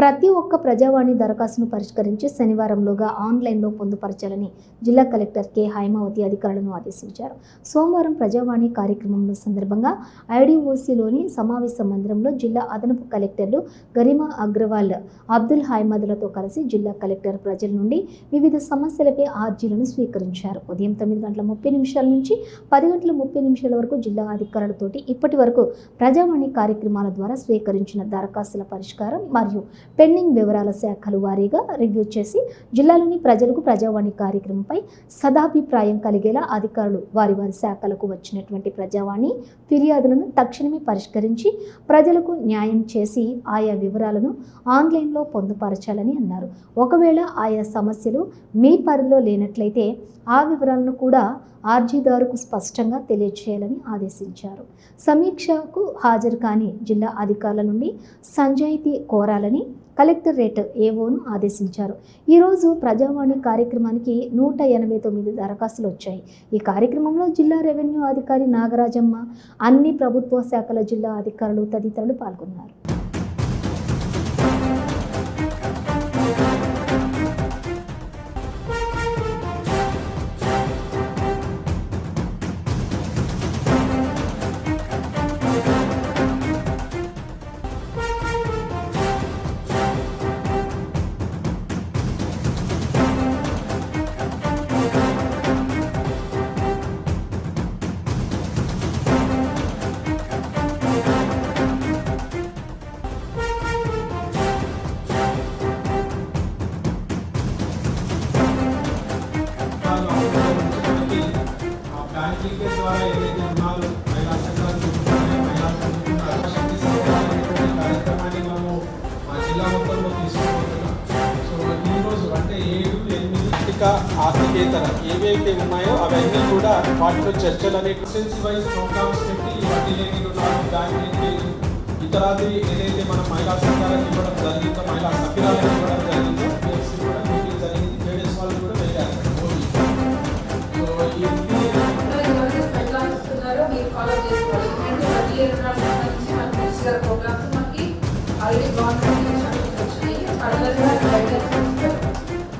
ప్రతి ఒక్క ప్రజావాణి దరఖాస్తును పరిష్కరించి శనివారంలోగా ఆన్లైన్లో పొందుపరచాలని జిల్లా కలెక్టర్ కె. హైమావతి అధికారులను ఆదేశించారు. సోమవారం ప్రజావాణి కార్యక్రమంలో సందర్భంగా ఐడిఓసిలోని సమావేశ మందిరంలో జిల్లా అదనపు కలెక్టర్లు గరిమా అగ్రవాల్ అబ్దుల్ హైమదులతో కలిసి జిల్లా కలెక్టర్ ప్రజల నుండి వివిధ సమస్యలపై ఆర్జీలను స్వీకరించారు. ఉదయం తొమ్మిది గంటల ముప్పై నిమిషాల నుంచి పది గంటల ముప్పై నిమిషాల వరకు జిల్లా అధికారులతోటి ఇప్పటి వరకు ప్రజావాణి కార్యక్రమాల ద్వారా స్వీకరించిన దరఖాస్తుల పరిష్కారం మరియు పెండింగ్ వివరాల శాఖలు వారీగా రివ్యూ చేసి జిల్లాలోని ప్రజలకు ప్రజావాణి కార్యక్రమంపై సదాభిప్రాయం కలిగేలా అధికారులు వారి వారి శాఖలకు వచ్చినటువంటి ప్రజావాణి ఫిర్యాదులను తక్షణమే పరిష్కరించి ప్రజలకు న్యాయం చేసి ఆయా వివరాలను ఆన్లైన్లో పొందుపరచాలని అన్నారు. ఒకవేళ ఆయా సమస్యలు మీ పరిధిలో లేనట్లయితే ఆ వివరాలను కూడా ఆర్జీదారుకు స్పష్టంగా తెలియజేయాలని ఆదేశించారు. సమీక్షకు హాజరు కాని జిల్లా అధికారుల నుండి సంజాయితీ కోరాలని కలెక్టరేట్ ఏవోను ఆదేశించారు. ఈరోజు ప్రజావాణి కార్యక్రమానికి నూట ఎనభై తొమ్మిది దరఖాస్తులు వచ్చాయి. ఈ కార్యక్రమంలో జిల్లా రెవెన్యూ అధికారి నాగరాజమ్మ అన్ని ప్రభుత్వ శాఖల జిల్లా అధికారులు తదితరులు పాల్గొన్నారు. ఆ ద్వారా ఏదైతే కార్యక్రమాన్ని మనము మా జిల్లా మొత్తంలో తీసుకుపోతున్నాం సో రోజు అంటే ఏడు ఎనిమిది ఆర్థిక ఆర్థికేతర ఏవైతే ఉన్నాయో అవన్నీ కూడా వాటిలో చర్చలు అనే వైజ్ ప్రోగ్రామ్స్ పెట్టి వడ్డీ లేని బ్యాంక్ ఇతరాది ఏదైతే మనం మహిళా సంఘాలకు ఇవ్వడం జరిగిందో మహిళా సభ్యురాలకు ఇవ్వడం జరిగిందో మనకి ప్రోగ్రామ్స్ మనకి ఆల్రెడీ గవర్నమెంట్ వచ్చినాయి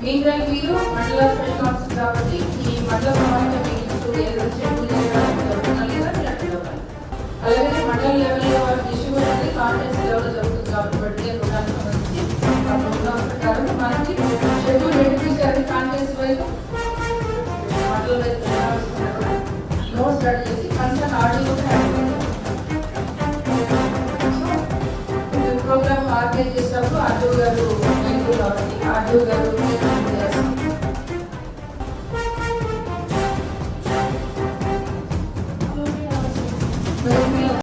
మీన్ మీరు మండల స్పెషల్ ఆఫీస్ కాబట్టి ఈ మండల సమావేశ మీటింగ్స్ షెడ్యూల్ అలాగే మండల లెవెల్లో వారి ఇష్యూ అనేది కాన్ఫరెన్స్ లెవెల్లో జరుగుతుంది కాబట్టి వడ్డీ రుణానికి సంబంధించి ఆ ప్రోగ్రామ్ ప్రకారం మనకి షెడ్యూల్ రెడ్యూస్ కాన్ఫరెన్స్ వైపు. మండల వైపు నోట్స్ రెడీ చేసి కన్సర్న్ ఆడియో కూడా చేసినప్పుడు ఆర్డో గారు మెయిన్ కాబట్టి గారు